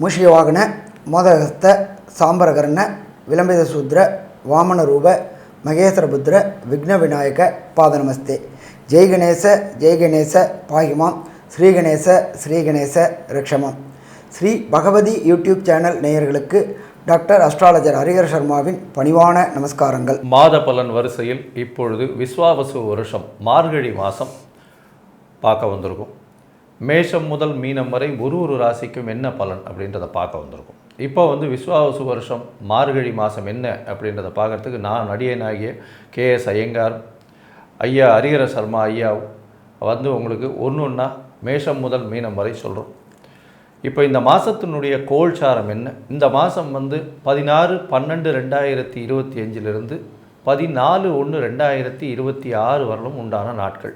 மூஷிகவாகன மோதகஸ்த சாம்பரகர்ண விளம்பித சூத்ர வாமன ரூப மகேஸ்வரபுத்திர விக்ன விநாயக பாதநமஸ்தே ஜெய் கணேச ஜெய் கணேச பாகிமாம். ஸ்ரீ கணேச ஸ்ரீ ஸ்ரீ பகவதி யூடியூப் சேனல் நேயர்களுக்கு டாக்டர் அஸ்ட்ராலஜர் ஹரிகர் சர்மாவின் பணிவான நமஸ்காரங்கள். மாத பலன் வரிசையில் இப்பொழுது விஸ்வாவசு வருஷம் மார்கழி மாதம் பார்க்க வந்திருக்கும். மேஷம் முதல் மீனம் வரை ஒரு ஒரு ராசிக்கும் என்ன பலன் அப்படின்றத பார்க்க வந்திருக்கும். இப்போ வந்து விஸ்வாவசு வருஷம் மார்கழி மாதம் என்ன அப்படின்றத பார்க்கறதுக்கு நான் நடிகனாகிய கே எஸ் ஐயங்கார் ஐயா ஹரிஹர சர்மா ஐயா வந்து உங்களுக்கு ஒன்று ஒன்றா மேஷம் முதல் மீனம் வரை சொல்கிறோம் இப்போ இந்த மாதத்தினுடைய கோல்சாரம் என்ன? இந்த மாதம் வந்து பதினாறு பன்னெண்டு ரெண்டாயிரத்தி இருபத்தி அஞ்சிலிருந்து பதினாலு ஒன்று ரெண்டாயிரத்தி இருபத்தி ஆறு வரலும் உண்டான நாட்கள்.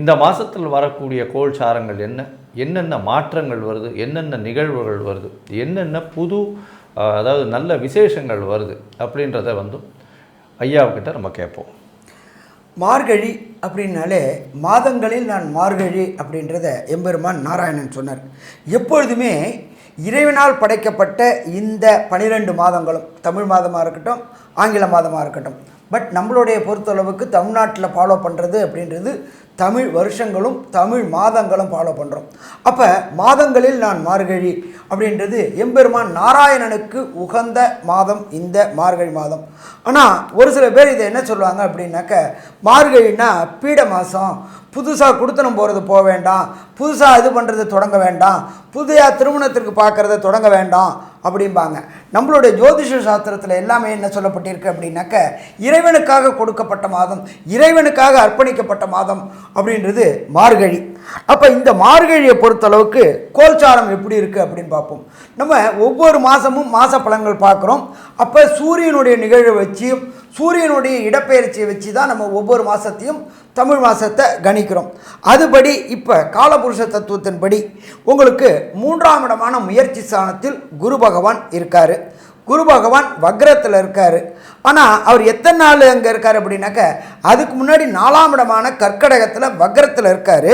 இந்த மாதத்தில் வரக்கூடிய கோல்சாரங்கள் என்ன? என்னென்ன மாற்றங்கள் வருது? என்னென்ன நிகழ்வுகள் வருது? என்னென்ன புது அதாவது நல்ல விசேஷங்கள் வருது? அப்படின்றத வந்து ஐயாவுக்கிட்ட நம்ம கேட்போம். மார்கழி அப்படின்னாலே மாதங்களில் நான் மார்கழி அப்படின்றத எம்பெருமான் நாராயணன் சொன்னார். எப்பொழுதுமே இறைவனால் படைக்கப்பட்ட இந்த பனிரெண்டு மாதங்களும் தமிழ் மாதமாக இருக்கட்டும் ஆங்கில மாதமாக இருக்கட்டும் பட் நம்மளுடைய பொறுத்தளவுக்கு தமிழ்நாட்டில் ஃபாலோ பண்ணுறது அப்படின்றது தமிழ் வருஷங்களும் தமிழ் மாதங்களும் ஃபாலோ பண்ணுறோம் அப்போ மாதங்களில் நான் மார்கழி அப்படின்றது எம்பெருமான் நாராயணனுக்கு உகந்த மாதம் இந்த மார்கழி மாதம். ஆனால் ஒரு சில பேர் இதை என்ன சொல்லுவாங்க அப்படின்னாக்க மார்கழின்னா பீட மாதம் புதுசாக குடுத்தனம் போகிறது போக வேண்டாம். புதுசாக இது பண்ணுறது தொடங்க வேண்டாம். புதிய திருமணத்திற்கு பார்க்குறத தொடங்க வேண்டாம். அப்படிம்பாங்க. நம்மளுடைய ஜோதிஷ சாஸ்திரத்தில் எல்லாமே என்ன சொல்லப்பட்டிருக்கு அப்படின்னாக்க இறைவனுக்காக கொடுக்கப்பட்ட மாதம் இறைவனுக்காக அர்ப்பணிக்கப்பட்ட மாதம் அப்படின்றது மார்கழி. அப்போ இந்த மார்கழியை பொறுத்தளவுக்கு கோல்சாரம் எப்படி இருக்குது அப்படின்னு பார்ப்போம். நம்ம ஒவ்வொரு மாதமும் மாத பலன்கள் பார்க்குறோம். அப்போ சூரியனுடைய நிகழ்வை வச்சு சூரியனுடைய இடப்பெயர்ச்சியை வச்சு தான் நம்ம ஒவ்வொரு மாதத்தையும் தமிழ் மாதத்தை கணிக்கிறோம். அதுபடி இப்போ காலபுருஷ தத்துவத்தின்படி உங்களுக்கு மூன்றாம் இடமான முயற்சி ஸ்தானத்தில் குரு பகவான் இருக்கார். குரு பகவான் வக்ரத்தில் இருக்கார். ஆனால் அவர் எத்தனை நாள் அங்கே இருக்கார் அப்படின்னாக்க அதுக்கு முன்னாடி நாலாம் இடமான கற்கடகத்தில் வக்ரத்தில் இருக்கார்.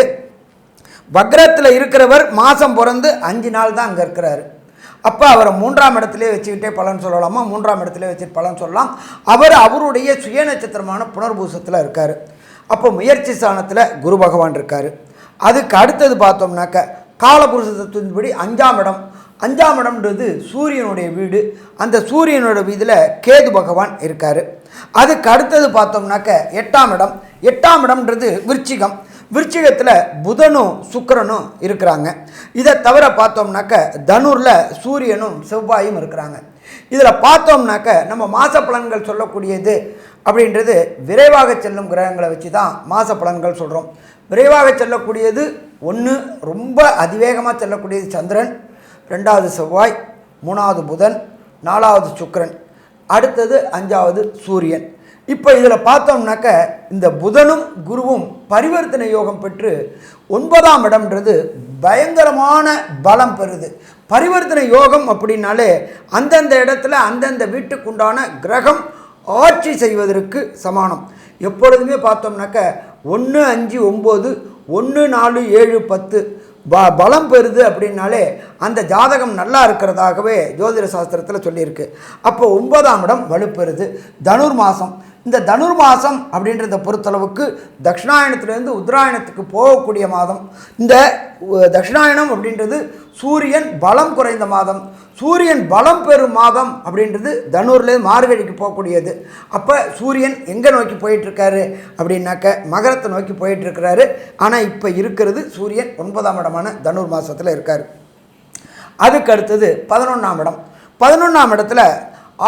வக்ரத்தில் இருக்கிறவர் மாதம் பிறந்து அஞ்சு நாள் தான் அங்கே இருக்கிறாரு. அப்போ அவரை மூன்றாம் இடத்துலேயே வச்சுக்கிட்டே பலன் சொல்லலாமா? மூன்றாம் இடத்துல வச்சுட்டு பலன் சொல்லலாம். அவர் அவருடைய சுய நட்சத்திரமான புனர்பூசத்தில் இருக்கார். அப்போ முயற்சி ஸ்தானத்தில் குரு பகவான் இருக்கார். அதுக்கு அடுத்தது பார்த்தோம்னாக்க காலபுருஷ தத்துவத்தின்படி அஞ்சாம் இடம். அஞ்சாம் இடம்ன்றது சூரியனுடைய வீடு. அந்த சூரியனோட வீதியில் கேது பகவான் இருக்கார். அதுக்கு அடுத்தது பார்த்தோம்னாக்க எட்டாம் இடம். எட்டாம் இடம்ன்றது விருச்சிகம். விருச்சிகத்தில் புதனும் சுக்கரனும் இருக்கிறாங்க. இதை தவிர பார்த்தோம்னாக்க தனுரில் சூரியனும் செவ்வாயும் இருக்கிறாங்க. இதில் பார்த்தோம்னாக்க நம்ம மாத பலன்கள் சொல்லக்கூடியது அப்படின்றது விரைவாக செல்லும் கிரகங்களை வச்சு தான் மாத பலன்கள் சொல்கிறோம் விரைவாக செல்லக்கூடியது ஒன்று ரொம்ப அதிவேகமாக செல்லக்கூடியது சந்திரன் ரெண்டாவது செவ்வாய் மூணாவது புதன் நாலாவது சுக்கரன் அடுத்தது அஞ்சாவது சூரியன். இப்போ இதில் பார்த்தோம்னாக்க இந்த புதனும் குருவும் பரிவர்த்தனை யோகம் பெற்று ஒன்பதாம் இடம்ன்றது பயங்கரமான பலம் பெறுது. பரிவர்த்தனை யோகம் அப்படின்னாலே அந்தந்த இடத்துல அந்தந்த வீட்டுக்குண்டான கிரகம் ஆட்சி செய்வதற்கு சமானம். எப்பொழுதுமே பார்த்தோம்னாக்க ஒன்று அஞ்சு ஒம்பது ஒன்று நாலு ஏழு பத்து ப பலம் பெறுது அப்படின்னாலே அந்த ஜாதகம் நல்லா இருக்கிறதாகவே ஜோதிட சாஸ்திரத்தில் சொல்லியிருக்கு. அப்போ ஒன்பதாம் இடம் வலுப்பெறுது. தனுர் மாதம் இந்த தனுர் மாதம் அப்படின்றத பொறுத்தளவுக்கு தட்சிணாயனத்துலேருந்து உத்தராயணத்துக்கு போகக்கூடிய மாதம். இந்த தட்சிணாயணம் அப்படின்றது சூரியன் பலம் குறைந்த மாதம். சூரியன் பலம் பெறும் மாதம் அப்படின்றது தனுர்லேருந்து மார்கழிக்கு போகக்கூடியது. அப்போ சூரியன் எங்கே நோக்கி போயிட்டுருக்காரு அப்படின்னாக்க மகரத்தை நோக்கி போயிட்டுருக்கிறாரு. ஆனால் இப்போ இருக்கிறது சூரியன் ஒன்பதாம் இடமான தனுர் மாதத்தில் இருக்கார். அதுக்கு அடுத்தது பதினொன்றாம் இடம். பதினொன்றாம் இடத்துல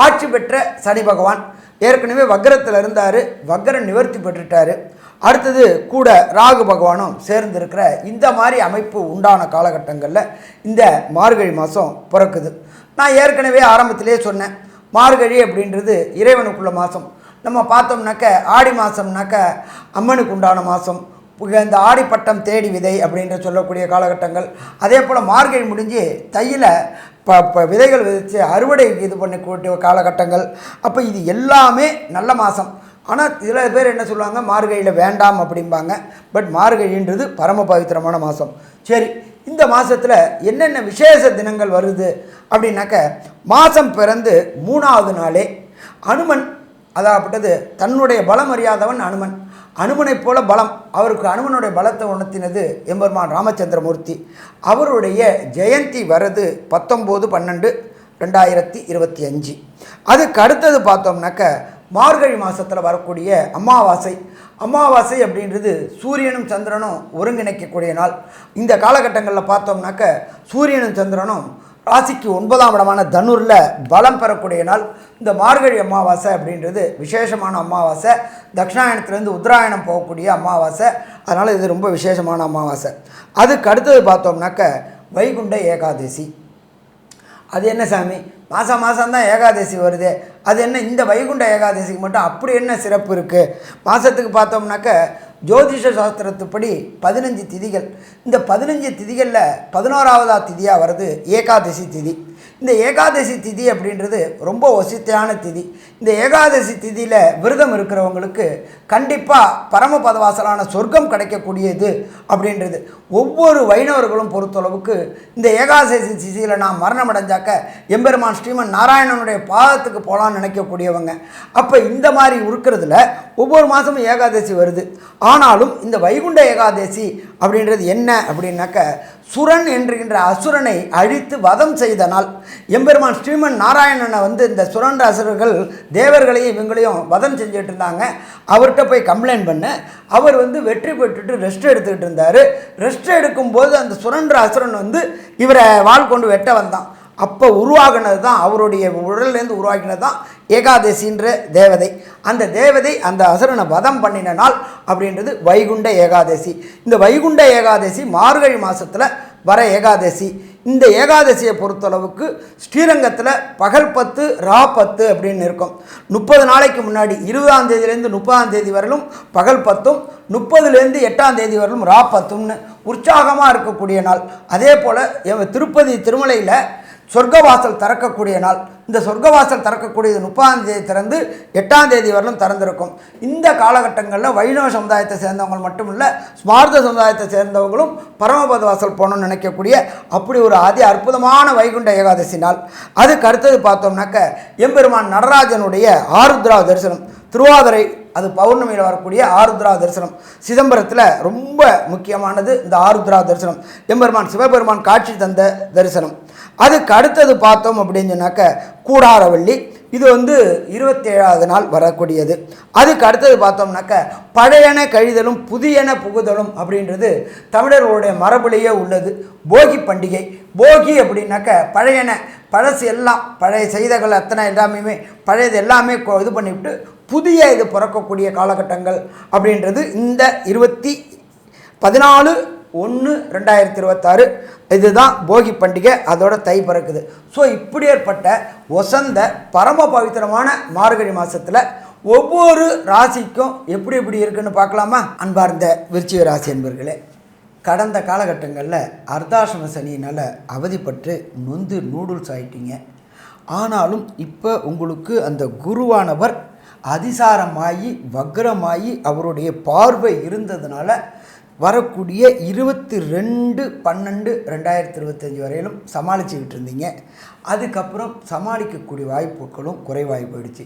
ஆட்சி பெற்ற சனி பகவான் ஏற்கனவே வக்கரத்தில் இருந்தார் வக்கரம் நிவர்த்தி பெற்றுட்டார். அடுத்தது கூட ராகு பகவானும் சேர்ந்திருக்கிற இந்த மாதிரி அமைப்பு உண்டான காலகட்டங்களில் இந்த மார்கழி மாதம் பிறக்குது. நான் ஏற்கனவே ஆரம்பத்திலே சொன்னேன் மார்கழி அப்படின்றது இறைவனுக்குள்ள மாதம் நம்ம பார்த்தோம்னாக்க ஆடி மாதம்னாக்க அம்மனுக்கு உண்டான மாதம் இந்த ஆடிப்பட்டம் தேடி விதை அப்படின்ற சொல்லக்கூடிய காலகட்டங்கள். அதே போல் மார்கழி முடிஞ்சு தையில் ப ப விதைகள் விதைச்சு அறுவடை இது பண்ணக்கூடிய காலகட்டங்கள். அப்போ இது எல்லாமே நல்ல மாதம் ஆனால் சில பேர் என்ன சொல்லுவாங்க? மார்கழியில் வேண்டாம் அப்படிம்பாங்க. பட் மார்கழின்றது பரம பவித்திரமான மாதம் சரி இந்த மாதத்தில் என்னென்ன விசேஷ தினங்கள் வருது அப்படின்னாக்க மாதம் பிறந்து மூணாவது நாளே அனுமன் அதாகப்பட்டது தன்னுடைய பலம் அறியாதவன் அனுமன். அனுமனைப் போல பலம். அவருக்கு அனுமனுடைய பலத்தை உணர்த்தினது எம்பெருமான் ராமச்சந்திரமூர்த்தி. அவருடைய ஜெயந்தி வரது பத்தொம்போது பன்னெண்டு ரெண்டாயிரத்தி இருபத்தி அஞ்சு. அதுக்கு அடுத்தது பார்த்தோம்னாக்க மார்கழி மாதத்தில் வரக்கூடிய அமாவாசை. அமாவாசை அப்படின்றது சூரியனும் சந்திரனும் ஒருங்கிணைக்கக்கூடிய நாள். இந்த காலகட்டங்களில் பார்த்தோம்னாக்க சூரியனும் சந்திரனும் ராசிக்கு ஒன்பதாம் இடமான தனுரில் பலம் பெறக்கூடிய நாள் இந்த மார்கழி அமாவாசை அப்படின்றது விசேஷமான அமாவாசை. தக்ஷாயணத்துலேருந்து உத்தராயணம் போகக்கூடிய அமாவாசை. அதனால் இது ரொம்ப விசேஷமான அமாவாசை. அதுக்கு அடுத்தது பார்த்தோம்னாக்க வைகுண்ட ஏகாதசி. அது என்ன சாமி? மாதம் மாதம்தான் ஏகாதசி வருது. அது என்ன இந்த வைகுண்ட ஏகாதசிக்கு மட்டும் அப்படி என்ன சிறப்பு இருக்குது மாதத்துக்கு பார்த்தோம்னாக்க ஜோதிஷ சாஸ்திரத்துப்படி பதினஞ்சு திதிகள். இந்த பதினஞ்சு திதிகளில் பதினோராவதா திதியாக வருது ஏகாதசி திதி. இந்த ஏகாதசி திதி அப்படின்றது ரொம்ப வசித்தையான திதி. இந்த ஏகாதசி திதியில் விரதம் இருக்கிறவங்களுக்கு கண்டிப்பாக பரமபதவாசலான சொர்க்கம் கிடைக்கக்கூடியது அப்படின்றது. ஒவ்வொரு வைணவர்களும் பொறுத்தளவுக்கு இந்த ஏகாதசி திதியில் நான் மரணம் அடைஞ்சாக்க எம்பெருமான் ஸ்ரீமன் நாராயணனுடைய பாதத்துக்கு போகலான்னு நினைக்கக்கூடியவங்க. அப்போ இந்த மாதிரி இருக்கிறதுல ஒவ்வொரு மாதமும் ஏகாதசி வருது. ஆனாலும் இந்த வைகுண்ட ஏகாதசி அப்படின்றது என்ன அப்படின்னாக்க சுரன் என்கின்ற அசுரனை அழித்து வதம் செய்த நாள். எம்பெருமான் ஸ்ரீமன் நாராயணனை வந்து இந்த சுரன் அசுரர்கள் தேவர்களையும் இவங்களையும் வதம் செஞ்சுட்டு இருந்தாங்க. அவர்கிட்ட போய் கம்ப்ளைண்ட் பண்ண. அவர் வந்து வெற்றி பெற்றுட்டு ரெஸ்ட் எடுத்துக்கிட்டு இருந்தார். ரெஸ்ட் எடுக்கும்போது அந்த சுரன்ற அசுரன் வந்து இவரை வாள் கொண்டு வெட்ட வந்தான். அப்போ உருவாகினது தான் அவருடைய உடல்லேருந்து உருவாக்கினது தான் ஏகாதசின்ற தேவதை. அந்த தேவதை அந்த அசுரனை வதம் பண்ணின நாள் அப்படின்றது வைகுண்ட ஏகாதசி. இந்த வைகுண்ட ஏகாதசி மார்கழி மாதத்தில் வர ஏகாதசி. இந்த ஏகாதசியை பொறுத்தளவுக்கு ஸ்ரீரங்கத்தில் பகல் பத்து ரா பத்து அப்படின்னு இருக்கும். முப்பது நாளைக்கு முன்னாடி இருபதாம் தேதியிலேருந்து முப்பதாம் தேதி வரலும் பகல் பத்தும் முப்பதுலேருந்து எட்டாம் தேதி வரலும் ரா பத்தும்னு உற்சாகமாக இருக்கக்கூடிய நாள். அதே போல் திருப்பதி திருமலையில் சொர்க்கவாசல் திறக்கக்கூடிய நாள். இந்த சொர்க்கவாசல் திறக்கக்கூடியது முப்பதாம் தேதி திறந்து எட்டாம் தேதி வரலும் திறந்திருக்கும். இந்த காலகட்டங்களில் வைணவ சமுதாயத்தை சேர்ந்தவங்க மட்டும் இல்லை ஸ்மார்த்த சமுதாயத்தை சேர்ந்தவங்களும் பரமபத வாசல் போகணும்னு நினைக்கக்கூடிய அப்படி ஒரு அதி அற்புதமான வைகுண்ட ஏகாதசி நாள். அதுக்கு அடுத்தது பார்த்தோம்னாக்க எம்பெருமான் நடராஜனுடைய ஆருத்ரா தரிசனம். திருவாதிரை அது பௌர்ணமியில் வரக்கூடிய ஆருத்ரா தரிசனம். சிதம்பரத்தில் ரொம்ப முக்கியமானது இந்த ஆருத்ரா தரிசனம். எம்பெருமான் சிவபெருமான் காட்சி தந்த தரிசனம். அதுக்கு அடுத்தது பார்த்தோம் அப்படின்னு சொன்னாக்க கூடாரவள்ளி. இது வந்து இருபத்தேழாவது நாள் வரக்கூடியது. அதுக்கு அடுத்தது பார்த்தோம்னாக்க பழையன கழிதலும் புதியன புகுதலும் அப்படின்றது தமிழர்களுடைய மரபுலேயே உள்ளது. போகி பண்டிகை. போகி அப்படின்னாக்க பழையன பழசு எல்லாம் பழைய செய்தகள் அத்தனை எல்லாமே பழையது எல்லாமே இது பண்ணிவிட்டு புதிய இது பிறக்கக்கூடிய காலகட்டங்கள் அப்படின்றது இந்த இருபத்தி பதினாலு ஒன்று ரெண்டாயிரத்தி இருபத்தாறு. இதுதான் போகி பண்டிகை அதோட தை பிறக்குது. ஸோ இப்படி ஏற்பட்ட ஒசந்த பரம பவித்திரமான மார்கழி மாதத்தில் ஒவ்வொரு ராசிக்கும் எப்படி எப்படி இருக்குன்னு பார்க்கலாமா? அன்பார்ந்த விருச்சிக ராசி என்பர்களே கடந்த காலகட்டங்களில் அர்த்தாசிரம சனியினால் அவதிப்பட்டு நொந்து நூடுல்ஸ் ஆகிட்டீங்க ஆனாலும் இப்போ உங்களுக்கு அந்த குருவானவர் அதிசாரமாகி வக்ரமாகி அவருடைய பார்வை இருந்ததுனால வரக்கூடிய இருபத்தி ரெண்டு பன்னெண்டு ரெண்டாயிரத்தி இருபத்தஞ்சி வரையிலும் சமாளிச்சுக்கிட்டு இருந்தீங்க. அதுக்கப்புறம் சமாளிக்கக்கூடிய வாய்ப்புகளும் குறைவாகி போயிடுச்சு.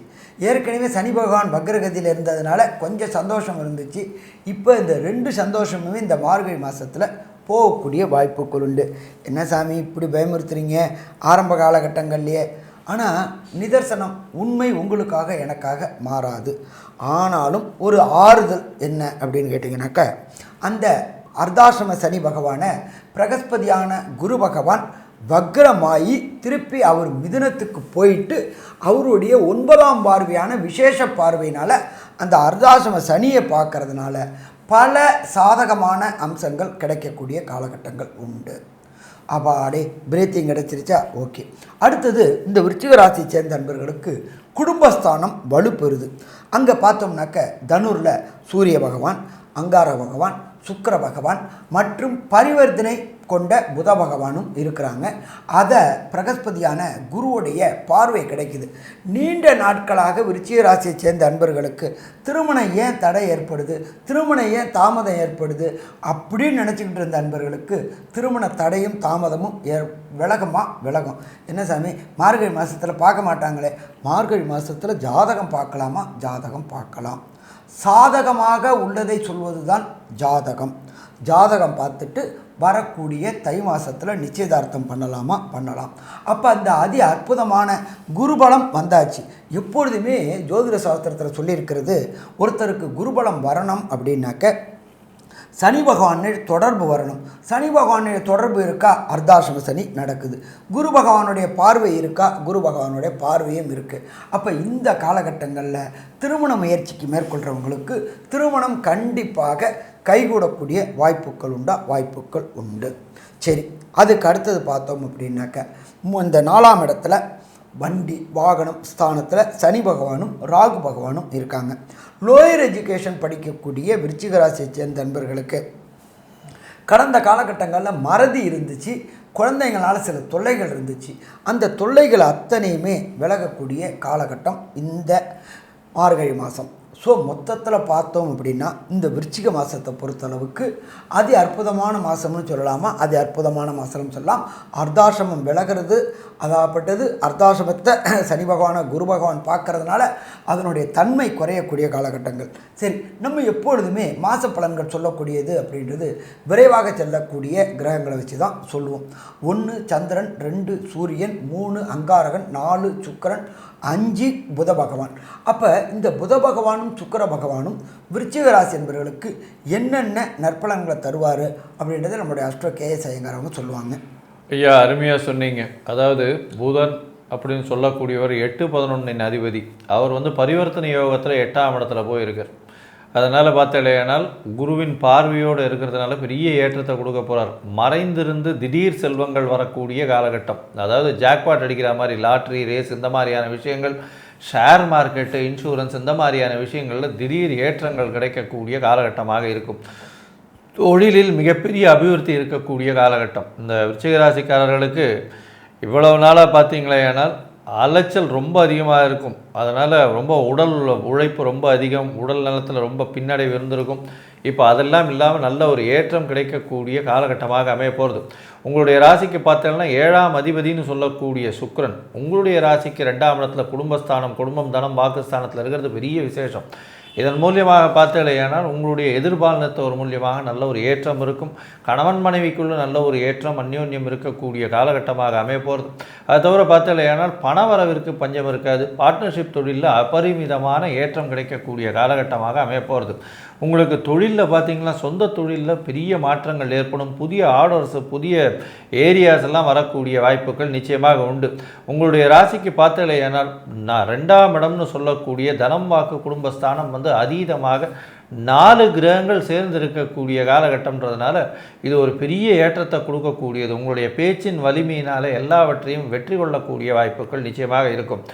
ஏற்கனவே சனி பகவான் வக்ரகதியில் இருந்ததுனால கொஞ்சம் சந்தோஷம் இருந்துச்சு. இப்போ இந்த ரெண்டு சந்தோஷமுமே இந்த மார்கழி மாதத்தில் போகக்கூடிய வாய்ப்புகள் உண்டு. என்ன சாமி இப்படி பயமுறுத்துறீங்க? ஆரம்ப காலகட்டங்கள்லேயே ஆனால் நிதர்சனம் உண்மை உங்களுக்காக எனக்காக மாறாது. ஆனாலும் ஒரு ஆறுதல் என்ன அப்படின்னு கேட்டிங்கனாக்க அந்த அர்த்தாசிரம சனி பகவானை பிரகஸ்பதியான குரு பகவான் வக்ரமாயி திருப்பி அவர் மிதுனத்துக்கு போயிட்டு அவருடைய ஒன்பதாம் பார்வையான விசேஷ பார்வையினால் அந்த அர்த்தாசிரம சனியை பார்க்கறதுனால பல சாதகமான அம்சங்கள் கிடைக்கக்கூடிய காலகட்டங்கள் உண்டு. அப்பாடே பிரீத்திங் கிடச்சிருச்சா? ஓகே. அடுத்தது இந்த விருச்சிக ராசி சேர்ந்த நண்பர்களுக்கு குடும்பஸ்தானம் வலுப்பெறுது. அங்கே பார்த்தோம்னாக்க தனுரில் சூரிய பகவான் அங்கார பகவான் சுக்கர பகவான் மற்றும் பரிவர்த்தனை கொண்ட புத பகவானும் இருக்கிறாங்க. அதை பிரகஸ்பதியான குருவுடைய பார்வை கிடைக்குது. நீண்ட நாட்களாக விருச்சிக ராசியை சேர்ந்த அன்பர்களுக்கு திருமணம் ஏன் தடை ஏற்படுது? திருமணம் ஏன் தாமதம் ஏற்படுது? அப்படின்னு நினச்சிக்கிட்டு இருந்த அன்பர்களுக்கு திருமண தடையும் தாமதமும் ஏ விலகமாக விலகும். என்ன சாமி? மார்கழி மாதத்தில் பார்க்க மாட்டாங்களே. மார்கழி மாதத்தில் ஜாதகம் பார்க்கலாமா? ஜாதகம் பார்க்கலாம். சாதகமாக உள்ளதை சொல்வது தான் ஜாதகம். ஜாதகம் பார்த்துட்டு வரக்கூடிய தை மாதத்தில் நிச்சயதார்த்தம் பண்ணலாமா? பண்ணலாம். அப்போ அந்த அதி அற்புதமான குருபலம் வந்தாச்சு. எப்பொழுதுமே ஜோதிட சாஸ்திரத்தில் சொல்லியிருக்கிறது ஒருத்தருக்கு குருபலம் வரணும் அப்படின்னாக்க சனி பகவானை தொடர்பு வரணும். சனி பகவானுடைய தொடர்பு இருக்கா? அர்த்தாசிரம சனி நடக்குது. குரு பகவானுடைய பார்வை இருக்கா? குரு பகவானுடைய பார்வையும் இருக்குது அப்போ இந்த காலகட்டங்களில் திருமண முயற்சிக்கு மேற்கொள்கிறவங்களுக்கு திருமணம் கண்டிப்பாக கைகூடக்கூடிய வாய்ப்புகள் உண்டா? வாய்ப்புகள் உண்டு. சரி அதுக்கு அடுத்தது பார்த்தோம் அப்படின்னாக்க மு- இந்த நாலாம் இடத்துல வண்டி வாகனம் ஸ்தானத்தில் சனி பகவானும் ராகு பகவானும் இருக்காங்க. லோயர் எஜுகேஷன் படிக்கக்கூடிய விருச்சிக ராசியை சேர்ந்த நண்பர்களுக்கு கடந்த காலகட்டங்களில் மறதி இருந்துச்சு குழந்தைங்களால் சில தொல்லைகள் இருந்துச்சு. அந்த தொல்லைகள் அத்தனையுமே விலகக்கூடிய காலகட்டம் இந்த மார்கழி மாதம் ஸோ மொத்தத்தில் பார்த்தோம் அப்படின்னா இந்த விருச்சிக மாதத்தை பொறுத்தளவுக்கு அதி அற்புதமான மாதம்னு சொல்லலாமா? அதி அற்புதமான மாதம்னு சொல்லலாம். அர்த்தாசிரமம் விலகிறது அதாகப்பட்டது அர்த்தாசிரமத்தை சனி பகவானை குரு பகவான் பார்க்கறதுனால அதனுடைய தன்மை குறையக்கூடிய காலகட்டங்கள். சரி நம்ம எப்பொழுதுமே மாத பலன்கள் சொல்லக்கூடியது அப்படின்றது விரைவாக செல்லக்கூடிய கிரகங்களை வச்சு தான் சொல்லுவோம். ஒன்று சந்திரன் ரெண்டு சூரியன் மூணு அங்காரகன் நாலு சுக்கிரன் அஞ்சு புத பகவான். அப்போ இந்த புத பகவானும் சுக்கிர பகவானும் விருச்சிக ராசி என்பவர்களுக்கு என்னென்ன நற்பலன்களை தருவார் அப்படின்றத நம்முடைய அஷ்டோ கேஎஸ் ஐயங்கார் அவங்க சொல்லுவாங்க. ஐயா அருமையாக சொன்னீங்க. அதாவது புதன் அப்படின்னு சொல்லக்கூடியவர் எட்டு பதினொன்றின் அதிபதி. அவர் வந்து பரிவர்த்தனை யோகத்தில் எட்டாம் இடத்துல போயிருக்கார். அதனால் பார்த்தலையானால் குருவின் பார்வையோடு இருக்கிறதுனால பெரிய ஏற்றத்தை கொடுக்க போகிறார் மறைந்திருந்து திடீர் செல்வங்கள் வரக்கூடிய காலகட்டம். அதாவது ஜாக்பாட் அடிக்கிற மாதிரி லாட்ரி ரேஸ் இந்த மாதிரியான விஷயங்கள் ஷேர் மார்க்கெட்டு இன்சூரன்ஸ் இந்த மாதிரியான விஷயங்களில் திடீர் ஏற்றங்கள் கிடைக்கக்கூடிய காலகட்டமாக இருக்கும். தொழிலில் மிகப்பெரிய அபிவிருத்தி இருக்கக்கூடிய காலகட்டம். இந்த விருச்சிகராசிக்காரர்களுக்கு இவ்வளவு நாளாக பார்த்தீங்களேனால் அலைச்சல் ரொம்ப அதிகமாக இருக்கும். அதனால் ரொம்ப உடல் உழைப்பு ரொம்ப அதிகம் உடல் நலத்தில் ரொம்ப பின்னடைவு இருந்திருக்கும். இப்போ அதெல்லாம் இல்லாமல் நல்ல ஒரு ஏற்றம் கிடைக்கக்கூடிய காலகட்டமாக அமைய போகிறது உங்களுடைய ராசிக்கு பார்த்தோம்னா ஏழாம் அதிபதின்னு சொல்லக்கூடிய சுக்ரன் உங்களுடைய ராசிக்கு ரெண்டாம் இடத்துல குடும்பஸ்தானம் குடும்பம் தனம் வாக்குஸ்தானத்தில் இருக்கிறது பெரிய விசேஷம். இதன் மூலியமாக பார்த்தீங்கன்னா உங்களுடைய எதிர்பாலனத்தோர் மூலியமாக நல்ல ஒரு ஏற்றம் இருக்கும். கணவன் மனைவிக்குள்ளே நல்ல ஒரு ஏற்றம் அந்யோன்யம் இருக்கக்கூடிய காலகட்டமாக அமைய போகிறது அது தவிர பண வரவிற்கு பஞ்சம் இருக்காது. பார்ட்னர்ஷிப் தொழிலில் அபரிமிதமான ஏற்றம் கிடைக்கக்கூடிய காலகட்டமாக அமைய போகிறது உங்களுக்கு தொழிலில் பார்த்தீங்கன்னா சொந்த தொழிலில் பெரிய மாற்றங்கள் ஏற்படும். புதிய ஆர்டர்ஸ் புதிய ஏரியாஸ் எல்லாம் வரக்கூடிய வாய்ப்புகள் நிச்சயமாக உண்டு. உங்களுடைய ராசிக்கு பார்த்தலையானால் நான் ரெண்டாம் இடம்னு சொல்லக்கூடிய தனம் வாக்கு குடும்பஸ்தானம் வந்து அதீதமாக நாலு கிரகங்கள் சேர்ந்து இருக்கக்கூடிய காலகட்டம்ன்றதுனால இது ஒரு பெரிய ஏற்றத்தை கொடுக்கக்கூடியது. உங்களுடைய பேச்சின் வலிமையினால் எல்லாவற்றையும் வெற்றி கொள்ளக்கூடிய வாய்ப்புகள் நிச்சயமாக இருக்கும்.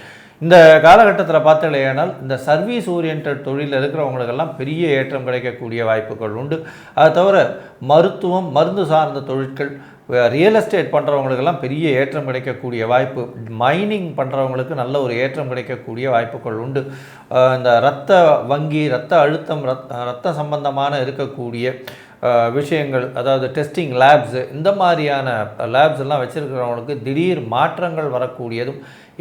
இந்த காலகட்டத்தில் பார்த்தலையானால் இந்த சர்வீஸ் ஓரியன்ட் தொழிலில் இருக்கிறவங்களுக்கெல்லாம் பெரிய ஏற்றம் கிடைக்கக்கூடிய வாய்ப்புகள் உண்டு. அது தவிர மருத்துவம் மருந்து சார்ந்த தொழில்கள் ரியல் எஸ்டேட் பண்ணுறவங்களுக்கெல்லாம் பெரிய ஏற்றம் கிடைக்கக்கூடிய வாய்ப்பு மைனிங் பண்ணுறவங்களுக்கு நல்ல ஒரு ஏற்றம் கிடைக்கக்கூடிய வாய்ப்புகள் உண்டு. இந்த இரத்த வங்கி இரத்த அழுத்தம் ரத் ரத்த சம்பந்தமான இருக்கக்கூடிய விஷயங்கள் அதாவது டெஸ்டிங் லேப்ஸு இந்த மாதிரியான லேப்ஸ் எல்லாம் வச்சுருக்கிறவங்களுக்கு திடீர் மாற்றங்கள் வரக்கூடியதும்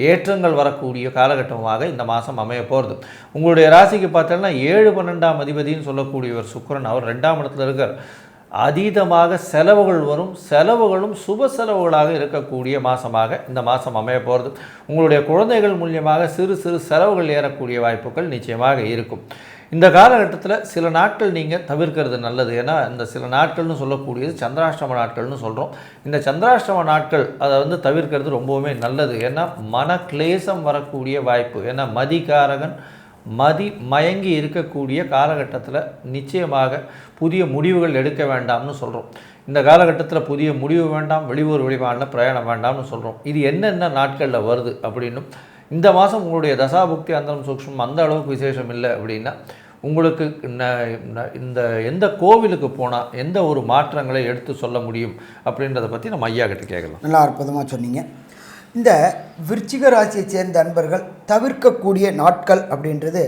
ஏற்றங்கள் வரக்கூடிய காலகட்டமாக இந்த மாதம் அமைய போகிறது உங்களுடைய ராசிக்கு பார்த்தோன்னா ஏழு பன்னெண்டாம் அதிபதின்னு சொல்லக்கூடிய ஒரு சுக்கிரன் அவர் ரெண்டாம் இடத்துல இருக்கார். அதீதமாக செலவுகள் வரும். செலவுகளும் சுப செலவுகளாக இருக்கக்கூடிய மாதமாக இந்த மாதம் அமைய போகிறது உங்களுடைய குழந்தைகள் மூலியமாக சிறு சிறு செலவுகள் ஏறக்கூடிய வாய்ப்புகள் நிச்சயமாக இருக்கும். இந்த காலகட்டத்தில் சில நாட்கள் நீங்கள் தவிர்க்கிறது நல்லது. ஏன்னா இந்த சில நாட்கள்னு சொல்லக்கூடியது சந்திராஷ்டம நாட்கள்னு சொல்கிறோம் இந்த சந்திராஷ்டம நாட்கள் அதை வந்து தவிர்க்கிறது ரொம்பவுமே நல்லது. ஏன்னா மன கிளேசம் வரக்கூடிய வாய்ப்பு ஏன்னா மதிகாரகன் மதி மயங்கி இருக்கக்கூடிய காலகட்டத்தில் நிச்சயமாக புதிய முடிவுகள் எடுக்க வேண்டாம்னு சொல்கிறோம் இந்த காலகட்டத்தில் புதிய முடிவு வேண்டாம் வெளியூர் வெளிமாநில பிரயாணம் வேண்டாம்னு சொல்கிறோம் இது என்னென்ன நாட்களில் வருது அப்படின்னும் இந்த மாதம் உங்களுடைய தசாபுக்தி அந்தரம் சூக்ஷ்மம் அந்த அளவுக்கு விசேஷம் இல்லை அப்படின்னா உங்களுக்கு ந- இந்த எந்த கோவிலுக்கு போனால் எந்த ஒரு மாற்றங்களை எடுத்து சொல்ல முடியும் அப்படின்றத பற்றி நம்ம ஐயா கிட்ட கேட்கலாம். நல்லா அற்புதமாக சொன்னீங்க. இந்த விருச்சிக ராசியை சேர்ந்த அன்பர்கள் தவிர்க்கக்கூடிய நாட்கள் அப்படின்றது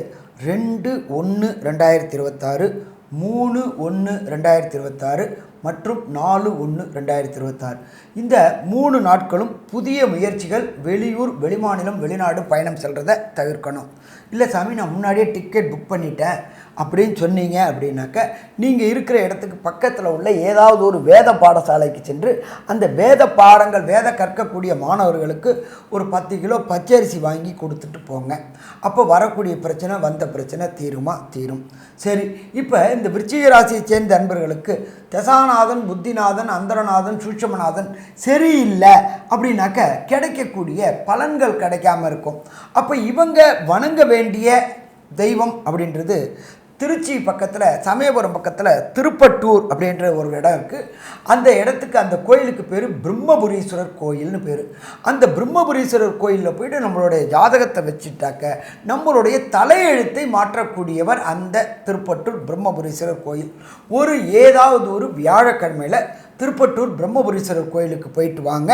ரெண்டு ஒன்று ரெண்டாயிரத்தி இருபத்தாறு மூணு ஒன்று ரெண்டாயிரத்தி இருபத்தாறு மற்றும் நாலு ஒன்று ரெண்டாயிரத்தி இருபத்தாறு இந்த மூணு நாட்களும் புதிய முயற்சிகள் வெளியூர் வெளிமாநிலம் வெளிநாடு பயணம் செல்கிறத தவிர்க்கணும். இல்லை சாமி நான் முன்னாடியே டிக்கெட் புக் பண்ணிட்டேன். அப்படின்னு சொன்னீங்க அப்படின்னாக்க நீங்கள் இருக்கிற இடத்துக்கு பக்கத்தில் உள்ள ஏதாவது ஒரு வேத பாடசாலைக்கு சென்று அந்த வேத பாடங்கள் வேத கற்கக்கூடிய மாணவர்களுக்கு ஒரு பத்து கிலோ பச்சரிசி வாங்கி கொடுத்துட்டு போங்க. அப்போ வரக்கூடிய பிரச்சனை வந்த பிரச்சனை தீருமா? தீரும். சரி இப்போ இந்த விருச்சிக ராசியை சேர்ந்த அன்பர்களுக்கு தசாநாதன் புத்திநாதன் அந்தரநாதன் சூட்சமநாதன் சரியில்லை அப்படின்னாக்க கிடைக்கக்கூடிய பலன்கள் கிடைக்காம இருக்கும். அப்போ இவங்க வணங்க வேண்டிய தெய்வம் அப்படின்றது திருச்சி பக்கத்தில் சமயபுரம் பக்கத்தில் திருப்பட்டூர் அப்படின்ற ஒரு இடம் இருக்குது அந்த இடத்துக்கு அந்த கோயிலுக்கு பேர் பிரம்மபுரீஸ்வரர் கோயில்னு பேர். அந்த பிரம்மபுரீஸ்வரர் கோயிலில் போயிட்டு நம்மளுடைய ஜாதகத்தை வச்சுட்டாக்க நம்மளுடைய தலையெழுத்தை மாற்றக்கூடியவர் அந்த திருப்பட்டூர் பிரம்மபுரீஸ்வரர் கோயில். ஒரு ஏதாவது ஒரு வியாழக்கிழமையில் திருப்பட்டூர் பிரம்மபுரீஸ்வரர் கோயிலுக்கு போயிட்டு வாங்க.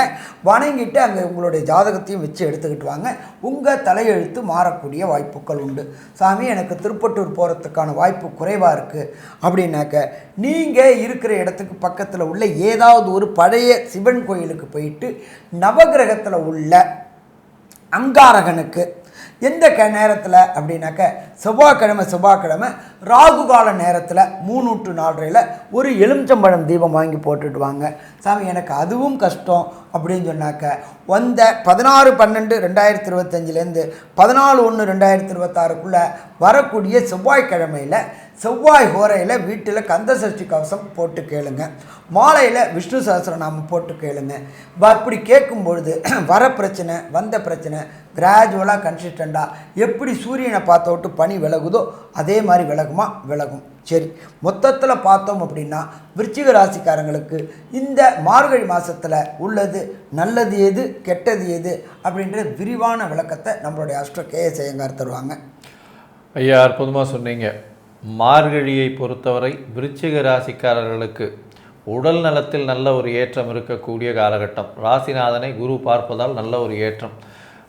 வணங்கிட்டு அங்கே உங்களுடைய ஜாதகத்தையும் வச்சு எடுத்துக்கிட்டு வாங்க. உங்கள் தலையெழுத்து மாறக்கூடிய வாய்ப்புகள் உண்டு. சாமி எனக்கு திருப்பட்டூர் போகிறதுக்கான வாய்ப்பு குறைவாக இருக்குது அப்படின்னாக்க நீங்கள் இருக்கிற இடத்துக்கு பக்கத்தில் உள்ள ஏதாவது ஒரு பழைய சிவன் கோயிலுக்கு போயிட்டு நவகிரகத்தில் உள்ள அங்காரகனுக்கு எந்த க நேரத்தில் அப்படின்னாக்க செவ்வாய்க்கிழமை செவ்வாய்க்கிழமை ராகு கால நேரத்தில் மூணு டு நாலரையில் ஒரு எலுமிச்சம்பழம் தீபம் வாங்கி போட்டுட்டு வாங்க. சாமி எனக்கு அதுவும் கஷ்டம் அப்படின்னு சொன்னாக்க வந்த பதினாறு பன்னெண்டு ரெண்டாயிரத்தி இருபத்தஞ்சிலேருந்து பதினாலு ஒன்று ரெண்டாயிரத்தி இருபத்தாறுக்குள்ளே வரக்கூடிய செவ்வாய்க்கிழமையில் செவ்வாய் ஹோரையில் வீட்டில் கந்த சஷ்டி கவசம் போட்டு கேளுங்க. மாலையில் விஷ்ணு சஹஸ்ரநாமம் போட்டு கேளுங்க. அப்படி கேட்கும் பொழுது வர பிரச்சனை வந்த பிரச்சனை கிராஜுவலாக கன்சிஸ்டண்ட்டாக எப்படி சூரியனை பார்த்த விட்டு பனி விலகுதோ அதே மாதிரி விலகுமா? விலகும். சரி மொத்தத்தில் பார்த்தோம் அப்படின்னா விருச்சிக ராசிக்காரங்களுக்கு இந்த மார்கழி மாதத்தில் உள்ளது நல்லது எது கெட்டது எது அப்படின்ற விரிவான விளக்கத்தை நம்மளுடைய அஷ்ட கே எஸ் ஐயங்கார் தருவாங்க. ஐயா அற்புதமாக சொன்னீங்க. மார்கழியை பொறுத்தவரை விருச்சிக ராசிக்காரர்களுக்கு உடல் நலத்தில் நல்ல ஒரு ஏற்றம் இருக்கக்கூடிய காலகட்டம். ராசிநாதனை குரு பார்ப்பதால் நல்ல ஒரு ஏற்றம்.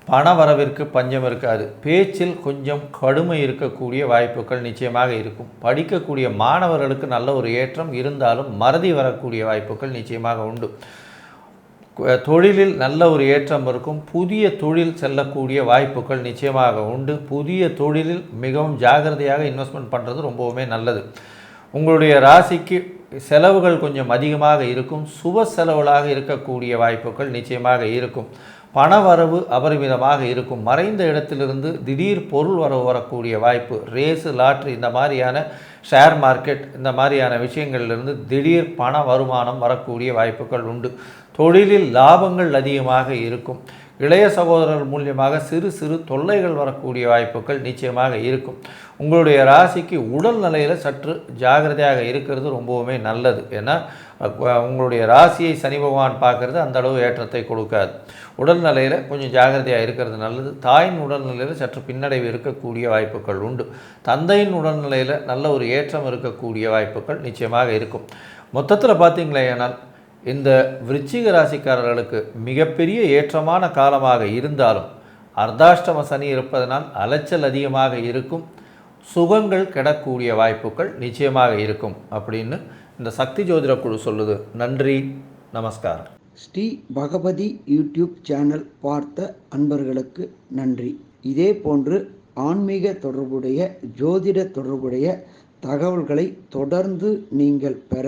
பண வரவிற்கு பஞ்சம் இருக்காது. பேச்சில் கொஞ்சம் கடுமை இருக்கக்கூடிய வாய்ப்புகள் நிச்சயமாக இருக்கும். படிக்கக்கூடிய மாணவர்களுக்கு நல்ல ஒரு ஏற்றம். இருந்தாலும் மறதி வரக்கூடிய வாய்ப்புகள் நிச்சயமாக உண்டு. தொழிலில் நல்ல ஒரு ஏற்றம் இருக்கும். புதிய தொழில் செல்லக்கூடிய வாய்ப்புகள் நிச்சயமாக உண்டு. புதிய தொழிலில் மிகவும் ஜாகிரதையாக இன்வெஸ்ட்மெண்ட் பண்ணுறது ரொம்பவுமே நல்லது. உங்களுடைய ராசிக்கு செலவுகள் கொஞ்சம் அதிகமாக இருக்கும். சுப செலவுகளாக இருக்கக்கூடிய வாய்ப்புகள் நிச்சயமாக இருக்கும். பணவரவு அபரிமிதமாக இருக்கும். மறைந்த இடத்திலிருந்து திடீர் பொருள் வரவு வரக்கூடிய வாய்ப்பு ரேஸு லாட்ரி இந்த மாதிரியான ஷேர் மார்க்கெட் இந்த மாதிரியான விஷயங்களிலிருந்து திடீர் பண வருமானம் வரக்கூடிய வாய்ப்புகள் உண்டு. தொழிலில் லாபங்கள் அதிகமாக இருக்கும். இளைய சகோதரர் மூலியமாக சிறு சிறு தொல்லைகள் வரக்கூடிய வாய்ப்புகள் நிச்சயமாக இருக்கும். உங்களுடைய ராசிக்கு உடல் நிலையில் சற்று ஜாகிரதையாக இருக்கிறது ரொம்பவுமே நல்லது. ஏன்னா உங்களுடைய ராசியை சனி பகவான் பார்க்கறது அந்த அளவு ஏற்றத்தை கொடுக்காது. உடல் நிலையில் கொஞ்சம் ஜாகிரதையாக இருக்கிறது நல்லது. தாயின் உடல்நிலையில் சற்று பின்னடைவு இருக்கக்கூடிய வாய்ப்புகள் உண்டு. தந்தையின் உடல்நிலையில் நல்ல ஒரு ஏற்றம் இருக்கக்கூடிய வாய்ப்புகள் நிச்சயமாக இருக்கும். மொத்தத்தில் பார்த்தீங்களேனால் இந்த விருச்சிக ராசிக்காரர்களுக்கு மிகப்பெரிய ஏற்றமான காலமாக இருந்தாலும் அர்த்தாஷ்டம சனி இருப்பதனால் அலைச்சல் அதிகமாக இருக்கும் சுகங்கள் கெடக்கூடிய வாய்ப்புகள் நிச்சயமாக இருக்கும் அப்படின்னு இந்த சக்தி ஜோதிட குழு சொல்லுது. நன்றி நமஸ்காரம். ஸ்ரீ பகவதி யூடியூப் சேனல் பார்த்த அன்பர்களுக்கு நன்றி. இதே போன்று ஆன்மீக தொடர்புடைய ஜோதிட தொடர்புடைய தகவல்களை தொடர்ந்து நீங்கள் பெற